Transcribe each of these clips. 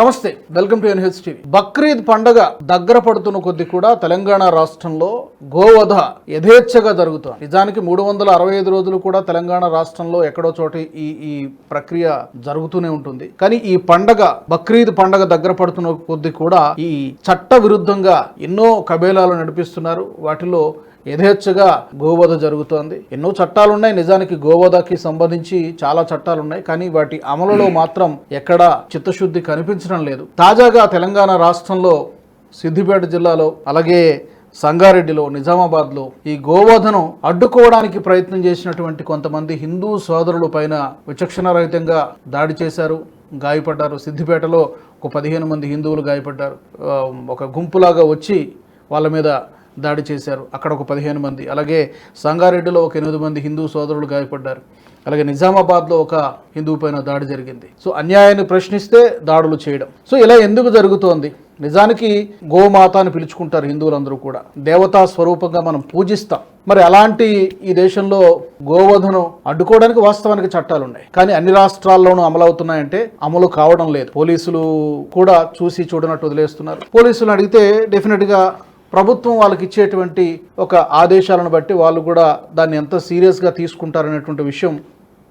నమస్తే welcome to NH TV. Bakrid పండగ దగ్గర పడుతున్న కొద్ది కూడా తెలంగాణ రాష్ట్రంలో గోవధ యథేచ్ఛగా జరుగుతోంది. నిజానికి మూడు వందల అరవై ఐదు రోజులు కూడా తెలంగాణ రాష్ట్రంలో ఎక్కడో చోట ఈ ఈ ప్రక్రియ జరుగుతూనే ఉంటుంది. కానీ ఈ పండగ బక్రీద్ పండగ దగ్గర పడుతున్న కొద్ది కూడా ఈ చట్ట విరుద్ధంగా ఎన్నో కబేలాలు నడిపిస్తున్నారు. వాటిలో యథేచ్ఛగా గోవధ జరుగుతోంది. ఎన్నో చట్టాలు ఉన్నాయి నిజానికి గోవధకి సంబంధించి చాలా చట్టాలు ఉన్నాయి కానీ వాటి అమలులో మాత్రం ఎక్కడా చిత్తశుద్ధి కనిపించడం లేదు. తాజాగా తెలంగాణ రాష్ట్రంలో సిద్దిపేట జిల్లాలో అలాగే సంగారెడ్డిలో నిజామాబాద్లో ఈ గోవధను అడ్డుకోవడానికి ప్రయత్నం చేసినటువంటి కొంతమంది హిందూ సోదరుల పైన విచక్షణరహితంగా దాడి చేశారు గాయపడ్డారు. సిద్దిపేటలో ఒక పదిహేను మంది హిందువులు గాయపడ్డారు. ఒక గుంపులాగా వచ్చి వాళ్ళ మీద దాడి చేశారు. అక్కడ ఒక పదిహేను మంది అలాగే సంగారెడ్డిలో ఒక ఎనిమిది మంది హిందూ సోదరులు గాయపడ్డారు. అలాగే నిజామాబాద్లో ఒక హిందూ పైన దాడి జరిగింది. సో అన్యాయాన్ని ప్రశ్నిస్తే దాడులు చేయడం. సో ఇలా ఎందుకు జరుగుతోంది? నిజానికి గోమాత అని పిలుచుకుంటారు హిందువులందరూ కూడా. దేవతా స్వరూపంగా మనం పూజిస్తాం. మరి అలాంటి ఈ దేశంలో గోవధను అడ్డుకోవడానికి వాస్తవానికి చట్టాలు ఉన్నాయి. కానీ అన్ని రాష్ట్రాల్లోనూ అమలు అవుతున్నాయంటే అమలు కావడం లేదు. పోలీసులు కూడా చూసి చూడనట్టు వదిలేస్తున్నారు. పోలీసులు అడిగితే డెఫినెట్గా ప్రభుత్వం వాళ్ళకి ఇచ్చేటువంటి ఒక ఆదేశాలను బట్టి వాళ్ళు కూడా దాన్ని ఎంత సీరియస్గా తీసుకుంటారనేటువంటి విషయం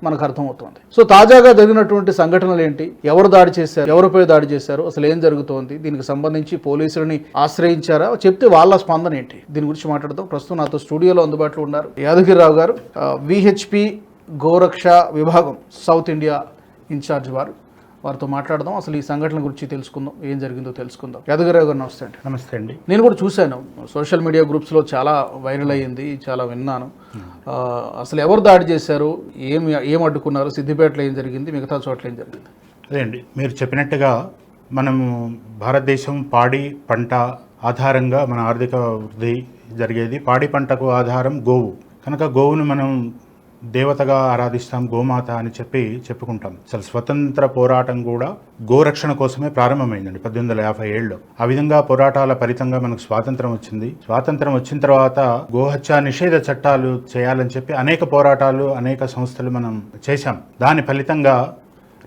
మనకు అర్థమవుతోంది. సో తాజాగా జరిగినటువంటి సంఘటనలు ఏంటి? ఎవరు దాడి చేశారు? ఎవరిపై దాడి చేశారు? అసలు ఏం జరుగుతోంది? దీనికి సంబంధించి పోలీసులని ఆశ్రయించారా? చెప్తే వాళ్ళ స్పందన ఏంటి? దీని గురించి మాట్లాడదాం. ప్రస్తుతం నాతో స్టూడియోలో అందుబాటులో ఉన్నారు యాదగిరిరావు గారు విహెచ్పి గోరక్ష విభాగం సౌత్ ఇండియా ఇన్ఛార్జ్ వారు. వారితో మాట్లాడదాం. అసలు ఈ సంఘటన గురించి తెలుసుకుందాం. ఏం జరిగిందో తెలుసుకుందాం. యాదగిరిరావు గారు నమస్తే అండి. నమస్తే అండి. నేను కూడా చూశాను. సోషల్ మీడియా గ్రూప్స్లో చాలా వైరల్ అయ్యింది. చాలా విన్నాను. అసలు ఎవరు దాడి చేశారు? ఏం ఏం అడ్డుకున్నారు? సిద్దిపేటలో ఏం జరిగింది? మిగతా చోట్ల ఏం జరిగింది? అదే అండి. మీరు చెప్పినట్టుగా మనము భారతదేశం పాడి పంట ఆధారంగా మన ఆర్థిక వృద్ధి జరిగేది. పాడి పంటకు ఆధారం గోవు. కనుక గోవును మనం దేవతగా ఆరాధిస్తాం గోమాత అని చెప్పి చెప్పుకుంటాం. అసలు స్వతంత్ర పోరాటం కూడా గోరక్షణ కోసమే ప్రారంభమైందండి పద్దెనిమిది వందల యాభై ఏడులో. ఆ విధంగా పోరాటాల ఫలితంగా మనకు స్వాతంత్రం వచ్చింది. స్వాతంత్రం వచ్చిన తర్వాత గోహత్య నిషేధ చట్టాలు చేయాలని చెప్పి అనేక పోరాటాలు అనేక సంస్థలు మనం చేశాం. దాని ఫలితంగా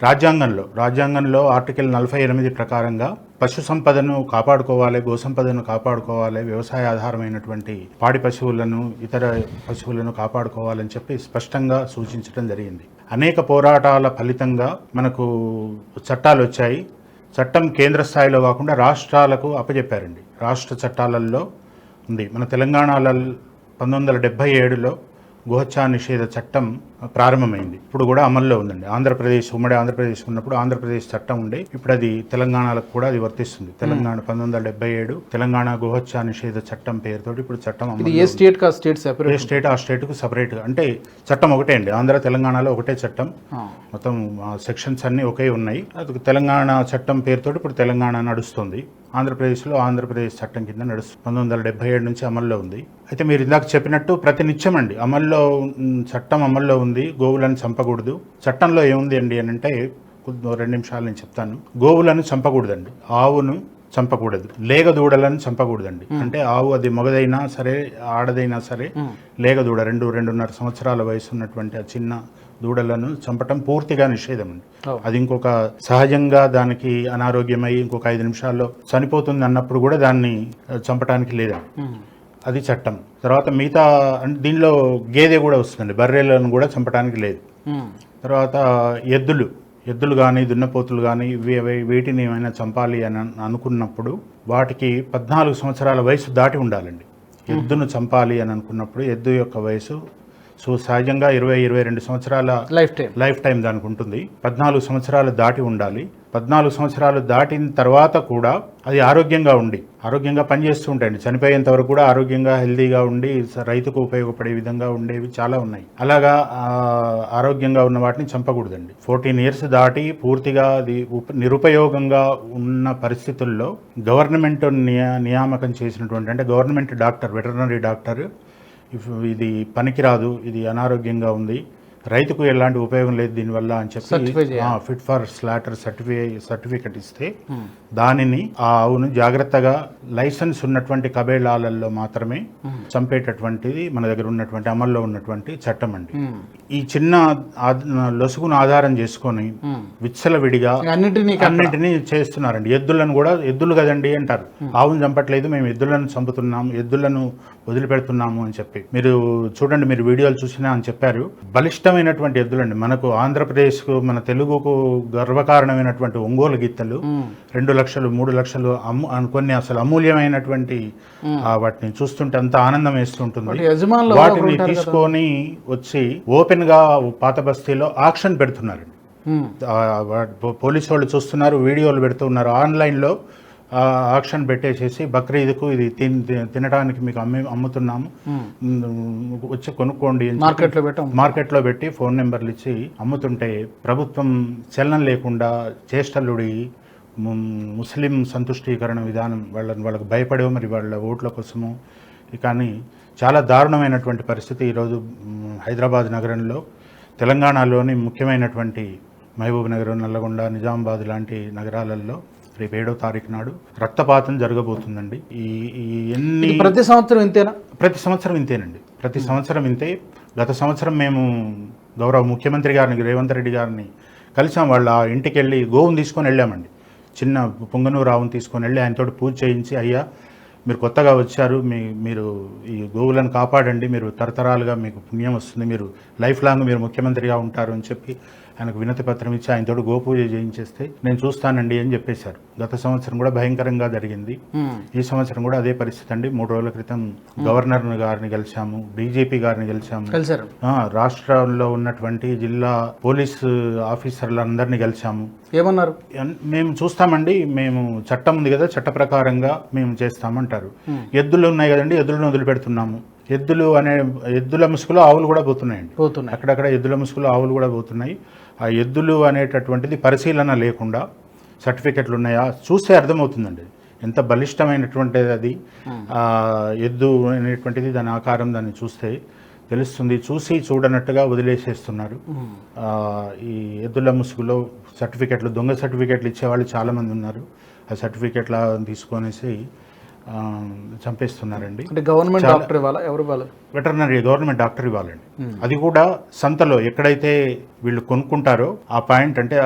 రాజ్యాంగంలో రాజ్యాంగంలో ఆర్టికల్ నలభై ఎనిమిది ప్రకారంగా పశు సంపదను కాపాడుకోవాలి గో సంపదను కాపాడుకోవాలి వ్యవసాయ ఆధారమైనటువంటి పాడి పశువులను ఇతర పశువులను కాపాడుకోవాలని చెప్పి స్పష్టంగా సూచించడం జరిగింది. అనేక పోరాటాల ఫలితంగా మనకు చట్టాలు వచ్చాయి. చట్టం కేంద్ర స్థాయిలో కాకుండా రాష్ట్రాలకు అప్పచెప్పారండి రాష్ట్ర చట్టాలలో ఉంది. మన తెలంగాణలో పంతొమ్మిది వందల డెబ్బై ఏడులో గోహత్యా నిషేధ చట్టం ప్రారంభమైంది. ఇప్పుడు కూడా అమల్లో ఉందండి. ఆంధ్రప్రదేశ్ ఉమ్మడి ఆంధ్రప్రదేశ్ ఉన్నప్పుడు ఆంధ్రప్రదేశ్ చట్టం ఉండే ఇప్పుడు అది తెలంగాణలకు కూడా అది వర్తిస్తుంది. తెలంగాణ పంతొమ్మిది వందల డెబ్బై ఏడు తెలంగాణ గోహత్యా నిషేధ చట్టం పేరుతోటి ఇప్పుడు చట్టం ఏ స్టేట్ కా స్టేట్ ఏ సెపరేట్ స్టేట్ ఆ స్టేట్కు సపరేట్గా అంటే చట్టం ఒకటే అండి. ఆంధ్ర తెలంగాణలో ఒకటే చట్టం. మొత్తం సెక్షన్స్ అన్నీ ఒకే ఉన్నాయి. అది తెలంగాణ చట్టం పేరుతోటి ఇప్పుడు తెలంగాణ నడుస్తుంది. ఆంధ్రప్రదేశ్లో ఆంధ్రప్రదేశ్ చట్టం కింద నడుస్తుంది. పంతొమ్మిది వందల డెబ్బై ఏడు నుంచి అమల్లో ఉంది. అయితే మీరు ఇందాక చెప్పినట్టు ప్రతి నిత్యం అండి. అమల్లో చట్టం అమల్లో ఉంది. గోవులను చంపకూడదు. చట్టంలో ఏముంది అండి అని అంటే కొద్ది- రెండు నిమిషాలు నేను చెప్తాను. గోవులను చంపకూడదండి. ఆవును చంపకూడదు. లేగ దూడలను చంపకూడదండి అంటే ఆవు అది మగదైనా సరే ఆడదైనా సరే లేగ దూడ రెండు రెండున్నర సంవత్సరాల వయసు ఉన్నటువంటి ఆ చిన్న దూడలను చంపటం పూర్తిగా నిషేధం అండి. అది ఇంకొక సహజంగా దానికి అనారోగ్యమై ఇంకొక ఐదు నిమిషాల్లో చనిపోతుంది అన్నప్పుడు కూడా దాన్ని చంపటానికి లేదండి అది చట్టం. తర్వాత మిగతా అంటే దీనిలో గేదె కూడా వస్తుందండి. బర్రెలను కూడా చంపడానికి లేదు. తర్వాత ఎద్దులు. ఎద్దులు కానీ దున్నపోతులు కానీ ఇవి అవి- వీటిని ఏమైనా చంపాలి అన్- అనుకున్నప్పుడు వాటికి పద్నాలుగు సంవత్సరాల వయసు దాటి ఉండాలండి. ఎద్దును చంపాలి అని అనుకున్నప్పుడు ఎద్దు యొక్క వయసు సో సహజంగా ఇరవై ఇరవై రెండు సంవత్సరాల లైఫ్ టైం లైఫ్ టైం దానికి ఉంటుంది. పద్నాలుగు సంవత్సరాలు దాటి ఉండాలి. పద్నాలుగు సంవత్సరాలు దాటిన తర్వాత కూడా అది ఆరోగ్యంగా ఉండి ఆరోగ్యంగా పనిచేస్తూ ఉంటాయండి. చనిపోయేంత వరకు కూడా ఆరోగ్యంగా హెల్దీగా ఉండి రైతుకు ఉపయోగపడే విధంగా ఉండేవి చాలా ఉన్నాయి. అలాగా ఆరోగ్యంగా ఉన్న వాటిని చంపకూడదండి. ఫోర్టీన్ ఇయర్స్ దాటి పూర్తిగా అది ఉప- నిరుపయోగంగా ఉన్న పరిస్థితుల్లో గవర్నమెంట్ నియా నియామకం చేసినటువంటి అంటే గవర్నమెంట్ డాక్టర్ వెటర్నరీ డాక్టర్ ఇది పనికిరాదు ఇది అనారోగ్యంగా ఉంది. రైతుకు ఎలాంటి ఉపయోగం లేదు దీనివల్ల అని చెప్పి. Fit for slaughter certify certificate ఇస్తే దానిని ఆ ఆవును జాగ్రత్తగా లైసెన్స్ ఉన్నటువంటి కబేళాలలో మాత్రమే చంపేటటువంటిది మన దగ్గర ఉన్నటువంటి అమల్లో ఉన్నటువంటి చట్టం అండి. ఈ చిన్న లొసుగును ఆధారం చేసుకొని విచ్చలవిడిగా అన్నింటినీ అన్నింటినీ చేస్తున్నారండి. ఎద్దులను కూడా ఎద్దులు కదండి అంటారు. ఆవును చంపట్లేదు మేము ఎద్దులను చంపుతున్నాము ఎద్దులను వదిలిపెడుతున్నాము అని చెప్పి. మీరు చూడండి మీరు వీడియోలు చూసినా అని చెప్పారు. బలిష్టమైనటువంటి ఎద్దులండి. మనకు ఆంధ్రప్రదేశ్కు మన తెలుగుకు గర్వకారణమైనటువంటి ఒంగోలు గిత్తలు రెండు లక్షలు మూడు లక్షలు అమ్ము కొన్ని అసలు అమూల్యమైనటువంటి వాటిని చూస్తుంటే అంత ఆనందం వేస్తుంటుంది. వాటిని. తీసుకొని వచ్చి ఓపెన్గా పాత బస్తీలో ఆక్షన్ పెడుతున్నారండి. పోలీసు వాళ్ళు చూస్తున్నారు వీడియోలు పెడుతున్నారు. ఆన్లైన్లో ఆ, ఆక్షన్ పెట్టేసేసి బక్రీద్కు ఇది తినడానికి మీకు అమ్మి అమ్ముతున్నాము. వచ్చి కొనుక్కోండి మార్కెట్లో పెట్టాం మార్కెట్లో పెట్టి ఫోన్ నెంబర్లు ఇచ్చి అమ్ముతుంటే ప్రభుత్వం చలనం లేకుండా చేష్టలుడి ముస్లిం సంతుష్టీకరణ విధానం వాళ్ళని వాళ్ళకు భయపడేవో మరి వాళ్ళ ఓట్ల కోసము. కానీ చాలా దారుణమైనటువంటి పరిస్థితి ఈరోజు హైదరాబాద్ నగరంలో. తెలంగాణలోని ముఖ్యమైనటువంటి మహబూబ్ నగర్ నల్లగొండ నిజామాబాద్ లాంటి నగరాలలో రేపు ఏడో తారీఖు నాడు రక్తపాతం జరగబోతుందండి. ఈ ఎన్ని ప్రతి సంవత్సరం ఇంతేనా? ప్రతి సంవత్సరం ఇంతేనండి. ప్రతి సంవత్సరం ఇంతే. గత సంవత్సరం మేము గౌరవ ముఖ్యమంత్రి గారిని రేవంత్ రెడ్డి గారిని కలిసాం. వాళ్ళ ఇంటికి వెళ్ళి గోవును తీసుకొని వెళ్ళామండి. చిన్న పొంగనూరు ఆవును తీసుకొని వెళ్ళి ఆయనతో పూజ చేయించి అయ్యా మీరు కొత్తగా వచ్చారు. మీ మీరు ఈ గోవులను కాపాడండి. మీరు తరతరాలుగా మీకు పుణ్యం వస్తుంది. మీరు లైఫ్ లాంగ్ మీరు ముఖ్యమంత్రిగా ఉంటారు అని చెప్పి ఆయనకు వినతి పత్రం ఇచ్చి ఆయనతో గోపూజ చేయించేస్తే నేను చూస్తానండి అని చెప్పేశారు. గత సంవత్సరం కూడా భయంకరంగా జరిగింది. ఈ సంవత్సరం కూడా అదే పరిస్థితి అండి. మూడు రోజుల క్రితం గవర్నర్ గారిని కలిసాము డీజీపీ గారిని ఆ, రాష్ట్రాల్లో ఉన్నటువంటి జిల్లా పోలీస్ ఆఫీసర్లందరినీ కలిసాము ఏమన్నారు? మేము చూస్తామండి. మేము చట్టం ఉంది కదా చట్ట ప్రకారంగా మేము చేస్తామంటారు. ఎద్దులు ఉన్నాయి కదండి ఎద్దులను వదిలిపెడుతున్నాము. ఎద్దులు అనే ఎద్దుల ముసుగులో ఆవులు కూడా పోతున్నాయండి. పోతున్నాయి. అక్కడక్కడ ఎద్దుల ముసుగులో ఆవులు కూడా పోతున్నాయి. ఆ ఎద్దులు అనేటటువంటిది పరిశీలన లేకుండా సర్టిఫికెట్లు ఉన్నాయా? చూస్తే అర్థమవుతుందండి. ఎంత బలిష్టమైనటువంటిది అది. ఎద్దు అనేటువంటిది దాని ఆకారం దాన్ని చూస్తే తెలుస్తుంది. చూసి చూడనట్టుగా వదిలేసేస్తున్నారు. ఈ ఎద్దుల ముసుగులో సర్టిఫికెట్లు దొంగ సర్టిఫికెట్లు ఇచ్చేవాళ్ళు చాలామంది ఉన్నారు. ఆ సర్టిఫికెట్ల తీసుకొనేసి చంపేస్తున్నారండి. అంటే గవర్నమెంట్ డాక్టర్ ఇవ్వాలా? ఎవరు ఇవ్వాలి? వెటర్నరీ గవర్నమెంట్ డాక్టర్ ఇవ్వాలండి. అది కూడా సంతలో ఎక్కడైతే వీళ్ళు కొనుక్కుంటారో ఆ పాయింట్ అంటే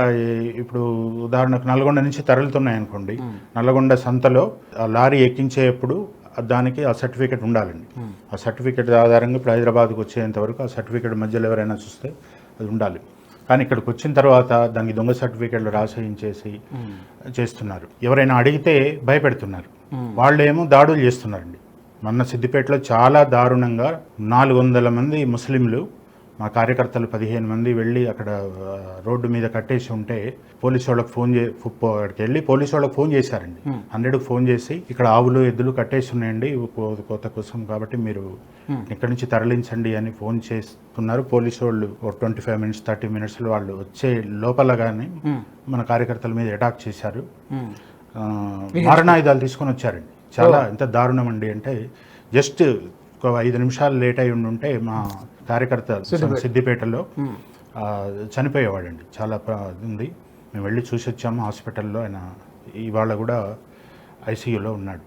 ఇప్పుడు ఉదాహరణకు నల్గొండ నుంచి తరలుతున్నాయి అనుకోండి నల్గొండ సంతలో ఆ లారీ ఎక్కించేటప్పుడు దానికి ఆ సర్టిఫికెట్ ఉండాలండి. ఆ సర్టిఫికెట్ ఆధారంగా ఇప్పుడు హైదరాబాద్కి వచ్చేంత వరకు ఆ సర్టిఫికెట్ మధ్యలో ఎవరైనా చూస్తే అది ఉండాలి. కానీ ఇక్కడికి వచ్చిన తర్వాత దానికి దొంగ సర్టిఫికెట్లు రాసేయించేసి చేస్తున్నారు. ఎవరైనా అడిగితే భయపెడుతున్నారు. వాళ్ళేమో దాడులు చేస్తున్నారండి. మొన్న సిద్దిపేటలో చాలా దారుణంగా నాలుగు వందల మంది ముస్లింలు మా కార్యకర్తలు పదిహేను మంది వెళ్ళి అక్కడ రోడ్డు మీద కట్టేసి ఉంటే పోలీసు వాళ్ళకి ఫోన్ చే అక్కడికి వెళ్ళి పోలీసు వాళ్ళకి ఫోన్ చేశారండి. హండ్రెడ్కి ఫోన్ చేసి ఇక్కడ ఆవులు ఎద్దులు కట్టేసి ఉన్నాయండి కోత కోసం కాబట్టి మీరు ఇక్కడి నుంచి తరలించండి అని ఫోన్ చేస్తున్నారు. పోలీసు వాళ్ళు ఒక ట్వంటీ ఫైవ్ మినిట్స్ థర్టీ మినిట్స్లో వాళ్ళు వచ్చే లోపల కానీ మన కార్యకర్తల మీద అటాక్ చేశారు. మారణాయుధాలు తీసుకొని వచ్చారండి. చాలా ఎంత దారుణం అండి అంటే జస్ట్ ఒక ఐదు నిమిషాలు లేట్ అయి ఉండుంటే మా కార్యకర్త సిద్దిపేటలో చనిపోయేవాడండి. చాలా ఉంది. మేము వెళ్ళి చూసి వచ్చాము హాస్పిటల్లో ఆయన ఇవాళ కూడా ఐసీయూలో ఉన్నాడు.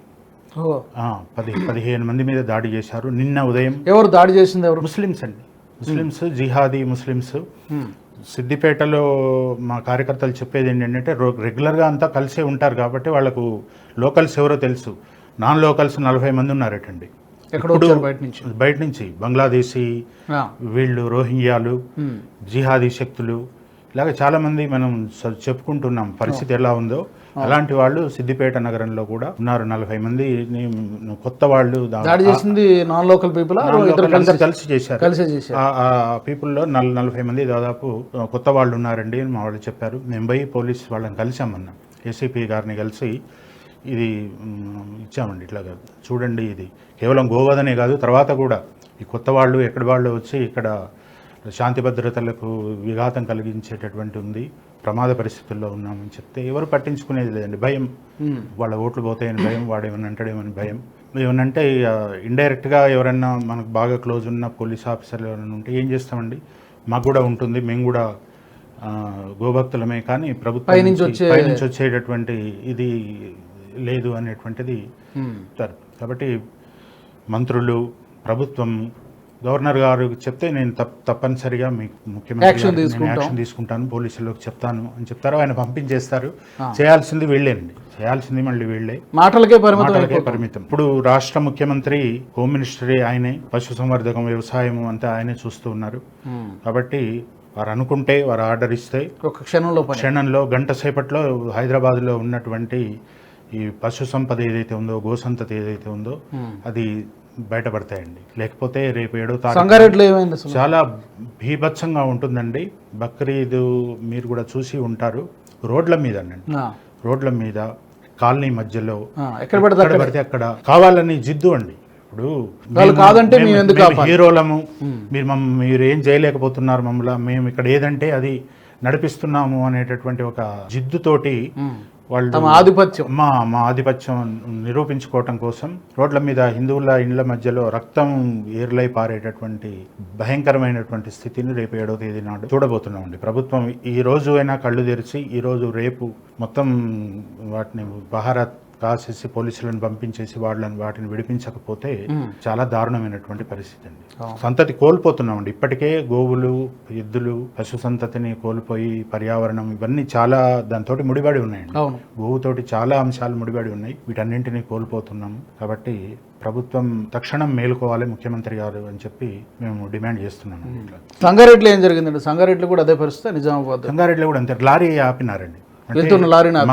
పది పదిహేను మంది మీద దాడి చేశారు. నిన్న ఉదయం ఎవరు దాడి చేసింది ఎవరు? ముస్లిమ్స్ అండి. ముస్లిమ్స్ జిహాదీ ముస్లిమ్స్. సిద్దిపేటలో మా కార్యకర్తలు చెప్పేది ఏంటంటే రెగ్యులర్గా అంతా కలిసే ఉంటారు కాబట్టి వాళ్ళకు లోకల్స్ ఎవరో తెలుసు. నాన్ లోకల్స్ నలభై మంది ఉన్నారటండి. బయట నుంచి? బయట నుంచి బంగ్లాదేశీ. వీళ్ళు రోహింగ్యాలు. జిహాదీ శక్తులు ఇలాగ చాలా మంది మనం చెప్పుకుంటున్నాం. పరిస్థితి ఎలా ఉందో. అలాంటి వాళ్ళు సిద్దిపేట నగరంలో కూడా ఉన్నారు. నలభై మంది కొత్త వాళ్ళు దాడి చేసింది నాన్ లోకల్ పీపుల్ కలిసి చేశారు. కలిసే చేశారు. ఆ- పీపుల్లో నల్ నలభై మంది దాదాపు కొత్త వాళ్ళు ఉన్నారండి అని మా వాళ్ళు చెప్పారు. మేము పోయి పోలీస్ వాళ్ళని కలిసామన్నాం ఏసీపీ గారిని కలిసి ఇది ఇచ్చామండి ఇట్లాగా చూడండి ఇది. కేవలం గోవధనే కాదు తర్వాత కూడా ఈ కొత్త వాళ్ళు ఎక్కడి వాళ్ళు వచ్చి ఇక్కడ శాంతి భద్రతలకు విఘాతం కలిగించేటటువంటి ఉంది. ప్రమాద పరిస్థితుల్లో ఉన్నామని చెప్తే ఎవరు పట్టించుకునేది లేదండి. భయం. వాళ్ళ ఓట్లు పోతాయని భయం వాడు ఏమన్నా అంటాడేమని భయం. ఏమనంటే ఇండైరెక్ట్గా ఎవరన్నా మనకు బాగా క్లోజ్ ఉన్న పోలీస్ ఆఫీసర్లు ఎవరైనా ఉంటే ఏం చేస్తామండి? మాకు కూడా ఉంటుంది మేము కూడా గోభక్తులమే కానీ ప్రభుత్వం నుంచి- వచ్చేటటువంటి ఇది లేదు అనేటువంటిది కాబట్టి మంత్రులు ప్రభుత్వం గవర్నర్ గారు చెప్తే నేను తప్ తప్పనిసరిగా మీకు ముఖ్యమంత్రి. యాక్షన్ తీసుకుంటాను పోలీసులకు చెప్తాను అని చెప్తారు. ఆయన పంపించేస్తారు. చేయాల్సింది వీళ్ళేనండి. చేయాల్సింది మళ్ళీ వీళ్ళే. మాటలకే పరిమితం మాటలకే పరిమితం. ఇప్పుడు రాష్ట్ర ముఖ్యమంత్రి హోమ్ మినిస్టరీ ఆయనే పశుసంవర్ధకం వ్యవసాయం అంతా ఆయనే చూస్తూ ఉన్నారు. కాబట్టి వారు అనుకుంటే వారు ఆర్డర్ ఇస్తే ఒక క్షణంలో క్షణంలో గంట సేపట్లో హైదరాబాద్లో ఉన్నటువంటి ఈ పశు సంపద ఏదైతే ఉందో గోసంతతి ఏదైతే ఉందో. అది బయటపడతాయండి. లేకపోతే రేపు ఏడో తారీఖు చాలా భీభత్సంగా ఉంటుందండి. బక్రీద్ మీరు కూడా చూసి ఉంటారు. రోడ్ల మీద ఆ, రోడ్ల మీద కాలనీ మధ్యలో ఎక్కడ పడితే అక్కడ. కావాలని జిద్దు అండి. ఇప్పుడు కాదంటే? హీరోలము. మీరు మీరు ఏం చేయలేకపోతున్నారు మమ్మల్ని. మేము ఇక్కడ ఏదంటే అది నడిపిస్తున్నాము అనేటటువంటి ఒక జిద్దుతోటి. వాళ్ళు తమ ఆధిపత్యం. మా మా ఆధిపత్యం నిరూపించుకోవటం కోసం రోడ్ల మీద హిందువుల ఇండ్ల మధ్యలో రక్తం ఏర్లై పారేటటువంటి భయంకరమైనటువంటి స్థితిని రేపు ఏడవ తేదీ నాడు చూడబోతున్నామండి. ప్రభుత్వం ఈ రోజు అయినా కళ్ళు తెరిచి ఈ రోజు రేపు మొత్తం వాటిని బహారా కాసేసి పోలీసులను పంపించేసి వాళ్ళని వాటిని విడిపించకపోతే చాలా దారుణమైనటువంటి పరిస్థితి అండి. సంతతి కోల్పోతున్నామండి. ఇప్పటికే గోవులు ఎద్దులు పశు సంతతిని కోల్పోయి పర్యావరణం ఇవన్నీ చాలా దాంతో ముడిపడి ఉన్నాయండి. గోవుతోటి చాలా అంశాలు ముడిపడి ఉన్నాయి. వీటన్నింటినీ కోల్పోతున్నాము కాబట్టి ప్రభుత్వం తక్షణం మేలుకోవాలి ముఖ్యమంత్రి గారు అని చెప్పి మేము డిమాండ్ చేస్తున్నాము ఇట్లా. సంగారెడ్డిలో ఏం జరిగిందండి? సంగారెడ్డిలో కూడా అదే పరిస్థితి నిజామాబాద్ సంగారెడ్డిలో కూడా అంతే. లారీ ఆపినారండి. వెళ్తున్న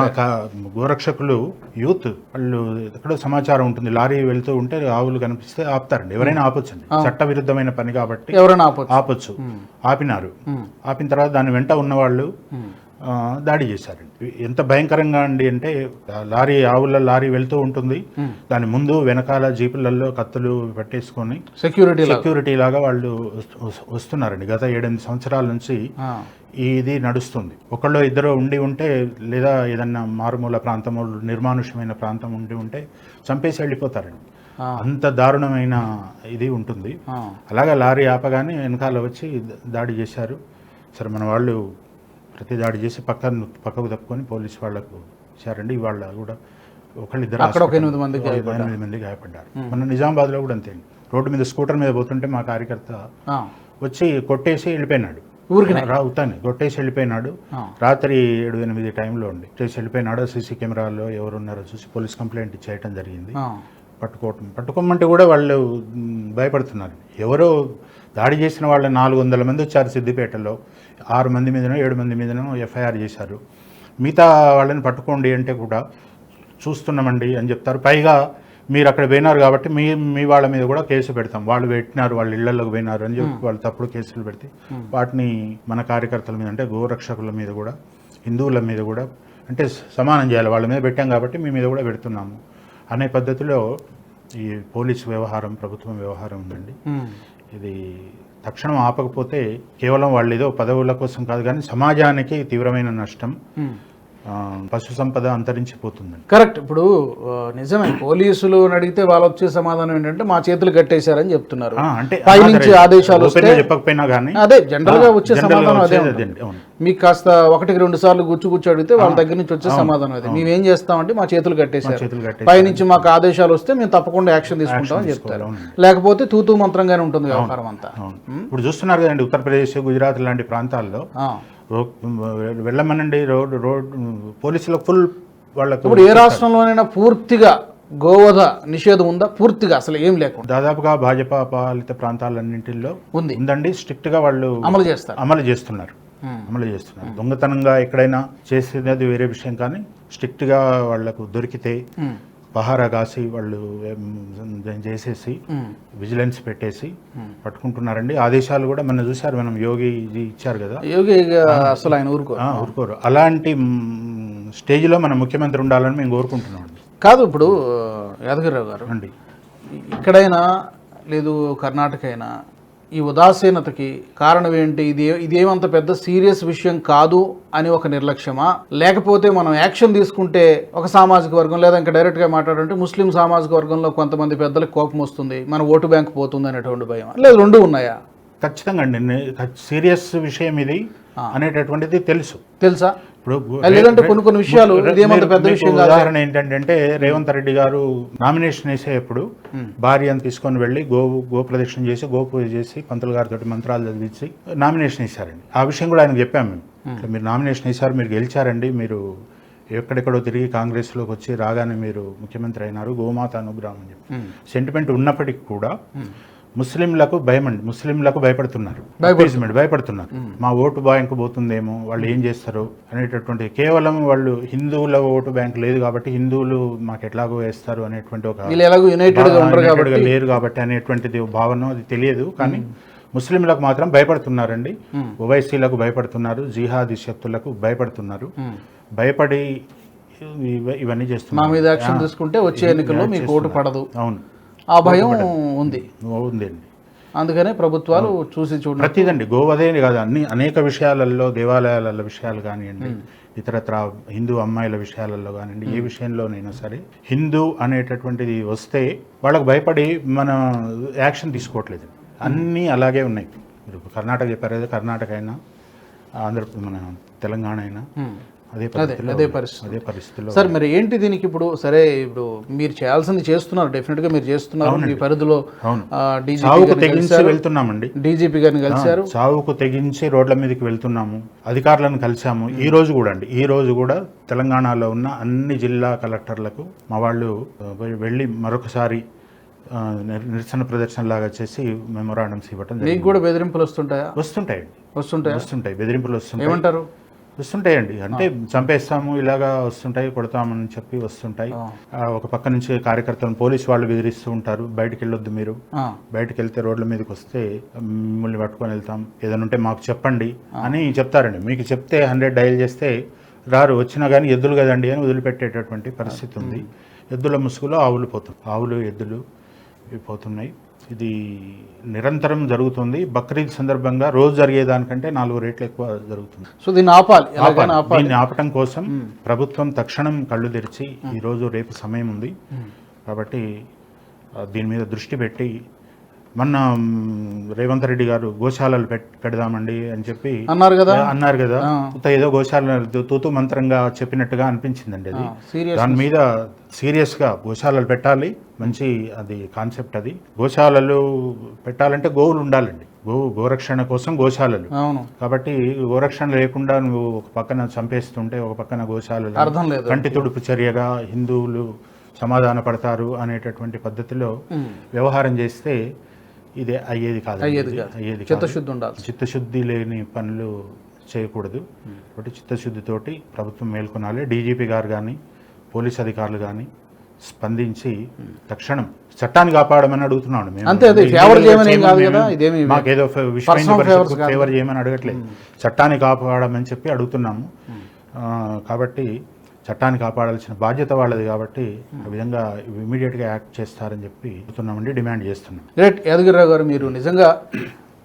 కా- గోరక్షకులు యూత్ వాళ్ళు ఎక్కడో సమాచారం ఉంటుంది లారీ వెళ్తూ ఉంటే ఆవులు కనిపిస్తే ఆపుతారండి. ఎవరైనా ఆపొచ్చండి. చట్ట విరుద్ధమైన పని కాబట్టి ఎవరైనా ఆపొచ్చు. ఆపినారు. ఆపిన తర్వాత దాని వెంట ఉన్నవాళ్ళు దాడి చేశారండి. ఎంత భయంకరంగా అండి అంటే లారీ ఆవుల లారీ వెళ్తూ ఉంటుంది. దాని ముందు వెనకాల జీపులలో కత్తులు పెట్టేసుకొని సెక్యూరిటీ సెక్యూరిటీ లాగా వాళ్ళు వస్తు- వస్తు- వస్తున్నారండి. గత ఏడెనిమిది సంవత్సరాల నుంచి ఇది నడుస్తుంది. ఒకళ్ళు ఇద్దరు ఉండి ఉంటే లేదా ఏదన్నా మారుమూల ప్రాంతము నిర్మానుష్యమైన ప్రాంతం ఉండి ఉంటే చంపేసి వెళ్ళిపోతారండి. అంత దారుణమైన ఇది ఉంటుంది. అలాగా లారీ ఆపగానే వెనకాల వచ్చి దాడి చేశారు. సరే మన వాళ్ళు ప్రతి దాడి చేసి పక్కన పక్కకు తప్పుకొని పోలీసు వాళ్ళకు ఇచ్చారండి. ఇవాళ కూడా ఒకళ్ళిద్దరు అక్కడ ఒక ఎనిమిది మంది ఎనిమిది మంది గాయపడ్డారు. మన నిజామాబాద్లో కూడా అంతే. రోడ్డు మీద స్కూటర్ మీద పోతుంటే మా కార్యకర్త వచ్చి కొట్టేసి వెళ్ళిపోయినాడు. ఊరికినే? రావుతానే కొట్టేసి వెళ్ళిపోయినాడు. రాత్రి ఏడు ఎనిమిది టైంలో ఉండి. చేసి వెళ్ళిపోయినాడు. సీసీ కెమెరాలో ఎవరున్నారో చూసి పోలీస్ కంప్లైంట్ చేయటం జరిగింది. పట్టుకోవటం. పట్టుకోమంటే కూడా వాళ్ళు భయపడుతున్నారు. ఎవరో దాడి చేసిన వాళ్ళ నాలుగు వందల మంది వచ్చారు సిద్దిపేటలో. ఆరు మంది మీదనో ఏడు మంది మీదనో ఎఫ్ఐఆర్ చేశారు. మిగతా వాళ్ళని పట్టుకోండి అంటే కూడా చూస్తున్నామండి అని చెప్తారు. పైగా మీరు అక్కడ పోయినారు కాబట్టి మీ మీ వాళ్ళ మీద కూడా కేసు పెడతాం. వాళ్ళు పెట్టినారు వాళ్ళ ఇళ్ళలోకి పోయినారు అని చెప్పి వాళ్ళు తప్పుడు కేసులు పెడితే వాటిని మన కార్యకర్తల మీద అంటే గోరక్షకుల మీద కూడా హిందువుల మీద కూడా అంటే సమానం చేయాలి. వాళ్ళ మీద పెట్టాం కాబట్టి మీ మీద కూడా పెడుతున్నాము అనే పద్ధతిలో ఈ పోలీస్ వ్యవహారం ప్రభుత్వం వ్యవహారం ఉందండి. ఇది తక్షణం ఆపకపోతే కేవలం వాళ్ళు ఏదో పదవుల కోసం కాదు కానీ సమాజానికి తీవ్రమైన నష్టం. పశు సంపద అంతరించిపోతుందండి. కరెక్ట్. ఇప్పుడు నిజమే. పోలీసులు అడిగితే వాళ్ళు వచ్చే సమాధానం ఏంటంటే మా చేతులు కట్టేశారని చెప్తున్నారు. అంటే పైనుంచి ఆదేశాలు చెప్పకపోయినా కానీ అదే జనరల్గా వచ్చే సమాధానం అదే. మీకు కాస్త ఒకటికి రెండు సార్లు గుచ్చు గుచ్చు అడిగితే వాళ్ళ దగ్గర నుంచి వచ్చే సమాధానం అదే. మేము ఏం చేస్తామంటే మా చేతులు కట్టేశారు. పైనుంచి మాకు ఆదేశాలు వస్తే మేము తప్పకుండా యాక్షన్ తీసుకుంటామని చెప్తారు. లేకపోతే తూతూ మంత్రంగానే ఉంటుంది వ్యవహారం అంతా. ఇప్పుడు చూస్తున్నారు కదండి ఉత్తరప్రదేశ్ గుజరాత్ లాంటి ప్రాంతాల్లో వెళ్ళమనండి రోడ్ రోడ్ పోలీసులకు ఫుల్ వాళ్ళకు ఇప్పుడు ఏ రాష్ట్రంలోనైనా పూర్తిగా గోవధ నిషేధం ఉందా? పూర్తిగా అసలు ఏం లేకుండా. దాదాపుగా భాజపా పాలిత ప్రాంతాలన్నింటిలో ఉంది. ఉందండి. స్ట్రిక్ట్గా వాళ్ళు అమలు చేస్తారు. అమలు చేస్తున్నారు. అమలు చేస్తున్నారు. దొంగతనంగా ఎక్కడైనా చేసేది వేరే విషయం కానీ స్ట్రిక్ట్గా వాళ్ళకు దొరికితే. పహారా కాసి వాళ్ళు చేసేసి. విజిలెన్స్ పెట్టేసి పట్టుకుంటున్నారండి. ఆదేశాలు కూడా మనం చూశారు మనం యోగి ఇచ్చారు కదా. యోగి అసలు ఆయన ఊరుకో ఊరుకోరు. అలాంటి స్టేజ్లో మన ముఖ్యమంత్రి ఉండాలని మేము కోరుకుంటున్నాం కాదు ఇప్పుడు యాదగిరిరావు గారు. అండి. ఇక్కడైనా లేదు కర్ణాటక అయినా ఈ ఉదాసీనతకి కారణం ఏంటి? ఇది ఇదేమంత పెద్ద సీరియస్ విషయం కాదు అని ఒక నిర్లక్ష్యమా? లేకపోతే మనం యాక్షన్ తీసుకుంటే ఒక సామాజిక వర్గం లేదా ఇంకా డైరెక్ట్గా మాట్లాడంటే ముస్లిం సామాజిక వర్గంలో కొంతమంది పెద్దలకు కోపం వస్తుంది మన ఓటు బ్యాంక్ పోతుంది అనేటువంటి భయం లేదు రెండు ఉన్నాయా? ఖచ్చితంగా అండి. సీరియస్ విషయం ఇది. అనేటటువంటిది తెలుసు. తెలుసా? ఇప్పుడు లేదంటే కొన్ని కొన్ని విషయాలు పెద్ద విషయం ఉదాహరణ ఏంటంటే రేవంత్ రెడ్డి గారు నామినేషన్ వేసేటప్పుడు భార్యను తీసుకొని వెళ్ళి గోవు గో ప్రదక్షిణ చేసి గో పూజ చేసి పంతులు గారితో మంత్రాలు చదివించి నామినేషన్ వేశారండి. ఆ విషయం కూడా ఆయనకు చెప్పాము మేము. ఇట్లా మీరు నామినేషన్ వేశారు మీరు గెలిచారండి మీరు ఎక్కడెక్కడో తిరిగి కాంగ్రెస్లోకి వచ్చి రాగానే మీరు ముఖ్యమంత్రి అయినారు గోమాత అనుగ్రహం అని చెప్పి. సెంటిమెంట్ ఉన్నప్పటికీ కూడా ముస్లింలకు భయం అండి ముస్లింలకు భయపడుతున్నారు. భయపడుతున్నారు. మా ఓటు బ్యాంకు పోతుందేమో వాళ్ళు ఏం చేస్తారు అనేటటువంటి కేవలం వాళ్ళు హిందువుల ఓటు బ్యాంక్ లేదు కాబట్టి హిందువులు మాకు ఎట్లాగో వేస్తారు అనేటువంటి ఒక యునైటెడ్ లేరు కాబట్టి అనేటువంటిది భావన అది తెలియదు. కానీ ముస్లింలకు మాత్రం భయపడుతున్నారండి. ఓవైసీలకు భయపడుతున్నారు. జిహాదీ శక్తులకు భయపడుతున్నారు. భయపడి ఇవ- ఇవన్నీ మా చేస్తున్నారు. మీద యాక్షన్ తీసుకుంటే వచ్చే ఎన్నికల్లో మీకు ఓటు పడదు. అవును. ఆ భయం ఉంది. ఉందండి. అందుకనే ప్రభుత్వాలు చూసి చూడండి ప్రతిదండి గోవదే కాదు అన్ని అనేక విషయాలలో దేవాలయాల విషయాలు కానివ్వండి ఇతరత్ర హిందూ అమ్మాయిల విషయాలలో కానివ్వండి ఏ విషయంలోనైనా సరే హిందూ అనేటటువంటిది వస్తే వాళ్ళకి భయపడి మన యాక్షన్ తీసుకోవట్లేదు. అన్నీ అలాగే ఉన్నాయి. మీరు కర్ణాటక చెప్పారు కర్ణాటక అయినా ఆంధ్ర మన తెలంగాణ అయినా అదే అదే పరిస్థితి. అదే పరిస్థితిలో సార్ మరి ఏంటి దీనికి ఇప్పుడు? సరే ఇప్పుడు మీరు చేయాల్సింది చేస్తున్నారు. డెఫినెట్గా మీరు చేస్తున్నారు. మీ పరిధిలో. డీజీపీ తెగించి వెళ్తున్నామండి. డీజీపీ గారిని కలిశారు. చావుకు తెగించి రోడ్ల మీదకి వెళ్తున్నాము. అధికారులను కలిసాము ఈ రోజు కూడా అండి. ఈ రోజు కూడా తెలంగాణలో ఉన్న అన్ని జిల్లా కలెక్టర్లకు మా వాళ్ళు వెళ్ళి మరొకసారి నిరసన ప్రదర్శన లాగా చేసి మెమొరాండమ్స్ ఇవ్వటం మీకు. కూడా బెదిరింపులు వస్తుంటాయా? వస్తుంటాయండి. వస్తుంటాయా? వస్తుంటాయి. బెదిరింపులు వస్తుంటాయి. ఏమంటారు? వస్తుంటాయండి. అంటే చంపేస్తాము ఇలాగా వస్తుంటాయి కొడతామని చెప్పి వస్తుంటాయి. ఒక పక్క నుంచి కార్యకర్తలను పోలీసు వాళ్ళు బెదిరిస్తూ ఉంటారు. బయటికి వెళ్ళొద్దు మీరు. బయటకు వెళ్తే రోడ్ల మీదకి వస్తే మిమ్మల్ని పట్టుకొని వెళ్తాం. ఏదైనా ఉంటే మాకు చెప్పండి అని చెప్తారండి. మీకు చెప్తే హండ్రెడ్ డయల్ చేస్తే రారు వచ్చినా కానీ ఎద్దులు కదండి అని వదిలిపెట్టేటటువంటి పరిస్థితి ఉంది. ఎద్దుల ముసుగులో ఆవులు పోతుంది ఆవులు ఎద్దులు ఇవి పోతున్నాయి. ఇది నిరంతరం జరుగుతుంది. బక్రీద్ సందర్భంగా రోజు జరిగేదానికంటే నాలుగు రేట్లు ఎక్కువ జరుగుతుంది. సో దీన్ని ఆపాలి. దీన్ని ఆపటం కోసం ప్రభుత్వం తక్షణం కళ్ళు తెరిచి ఈ రోజు రేపు సమయం ఉంది. కాబట్టి దీని మీద దృష్టి పెట్టి మొన్న రేవంత్ రెడ్డి గారు గోశాలలు పెడదామండి అని చెప్పి అన్నారు కదా? అన్నారు కదా. ఏదో గోశాల తూతు మంత్రంగా చెప్పినట్టుగా అనిపించిందండి అది. దాని మీద సీరియస్గా గోశాలలు పెట్టాలి. మంచి అది కాన్సెప్ట్ అది. గోశాలలు పెట్టాలంటే గోవులు ఉండాలండి. గో గోరక్షణ కోసం గోశాలలు. అవును. కాబట్టి గోరక్షణ లేకుండా నువ్వు ఒక పక్కన చంపేస్తుంటే ఒక పక్కన గోశాలలు అర్థం లేదు. కంటి తుడుపు చర్యగా హిందువులు సమాధాన పడతారు అనేటటువంటి పద్ధతిలో వ్యవహారం చేస్తే ఇది అయ్యేది కాదు. అయ్యేది. చిత్తశుద్ధి ఉండాలి చిత్తశుద్ధి లేని పనులు చేయకూడదు. కాబట్టి చిత్తశుద్ధితోటి ప్రభుత్వం మేల్కొనాలి. డీజీపీ గారు కానీ పోలీస్ అధికారులు కానీ స్పందించి తక్షణం చట్టాన్ని కాపాడమని అడుగుతున్నాను మేము. అంతే, అదే, చేయమని ఏం కాదు కదా, ఇదేమి మాకేదో. ఫేవర్ చేయమని అడగట్లేదు. చట్టాన్ని కాపాడమని చెప్పి అడుగుతున్నాము. కాబట్టి చట్టాన్ని కాపాడాల్సిన బాధ్యత వాళ్ళది కాబట్టి ఆ విధంగా ఇమీడియట్గా యాక్ట్ చేస్తారని చెప్పి అడుగుతున్నామండి డిమాండ్ చేస్తున్నాం గ్రేట్ యాదగిరిరావు గారు మీరు నిజంగా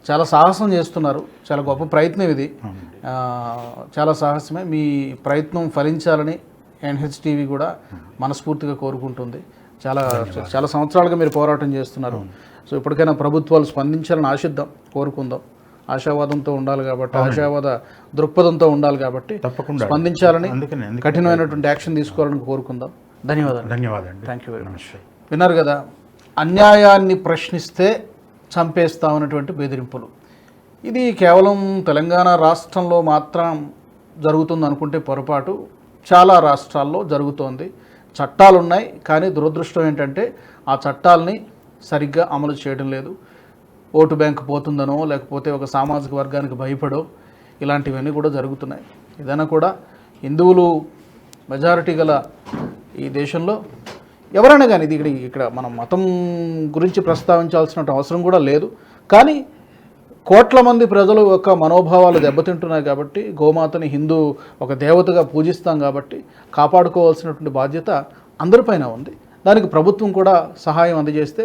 చాలా సాహసం చేస్తున్నారు. చాలా గొప్ప ప్రయత్నం ఇది. చాలా సాహసమే. మీ ప్రయత్నం ఫలించాలని ఎన్హెచ్ టీవీ కూడా మనస్ఫూర్తిగా కోరుకుంటుంది. చాలా చాలా సంవత్సరాలుగా మీరు పోరాటం చేస్తున్నారు. సో ఇప్పటికైనా ప్రభుత్వాలు స్పందించాలని ఆశిద్దాం కోరుకుందాం. ఆశావాదంతో ఉండాలి కాబట్టి ఆశావాద దృక్పథంతో ఉండాలి కాబట్టి తప్పకుండా. స్పందించాలని కఠినమైనటువంటి యాక్షన్ తీసుకోవాలని కోరుకుందాం. ధన్యవాదాలు. ధన్యవాదాలు థ్యాంక్ యూ వెరీ మచ్ విన్నారు కదా అన్యాయాన్ని ప్రశ్నిస్తే చంపేస్తామన్నటువంటి బెదిరింపులు. ఇది కేవలం తెలంగాణ రాష్ట్రంలో మాత్రం జరుగుతుంది అనుకుంటే పొరపాటు. చాలా రాష్ట్రాల్లో జరుగుతోంది. చట్టాలు ఉన్నాయి కానీ దురదృష్టం ఏంటంటే ఆ చట్టాలని సరిగ్గా అమలు చేయడం లేదు. ఓటు బ్యాంక్ పోతుందనో లేకపోతే ఒక సామాజిక వర్గానికి భయపడో ఇలాంటివన్నీ కూడా జరుగుతున్నాయి. ఏదైనా కూడా హిందువులు మెజారిటీ గల ఈ దేశంలో ఎవరైనా కానీ ఇది ఇక్కడ ఇక్కడ మనం మతం గురించి ప్రస్తావించాల్సిన అవసరం కూడా లేదు. కానీ కోట్ల మంది ప్రజలు యొక్క మనోభావాలు దెబ్బతింటున్నాయి కాబట్టి గోమాతని హిందూ ఒక దేవతగా పూజిస్తాం కాబట్టి కాపాడుకోవాల్సినటువంటి బాధ్యత అందరిపైన ఉంది. దానికి ప్రభుత్వం కూడా సహాయం అందజేస్తే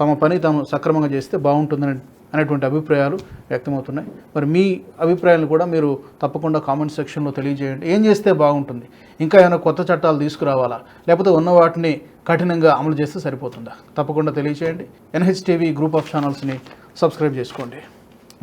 తమ పని తాము సక్రమంగా చేస్తే బాగుంటుందని అనేటువంటి అభిప్రాయాలు వ్యక్తమవుతున్నాయి. మరి మీ అభిప్రాయాలు కూడా మీరు తప్పకుండా కామెంట్ సెక్షన్లో తెలియజేయండి. ఏం చేస్తే బాగుంటుంది? ఇంకా ఏమైనా కొత్త చట్టాలు తీసుకురావాలా? లేకపోతే ఉన్న వాటిని కఠినంగా అమలు చేస్తే సరిపోతుందా? తప్పకుండా తెలియజేయండి. ఎన్హెచ్టీవీ గ్రూప్ ఆఫ్ ఛానల్స్ని సబ్స్క్రైబ్ చేసుకోండి.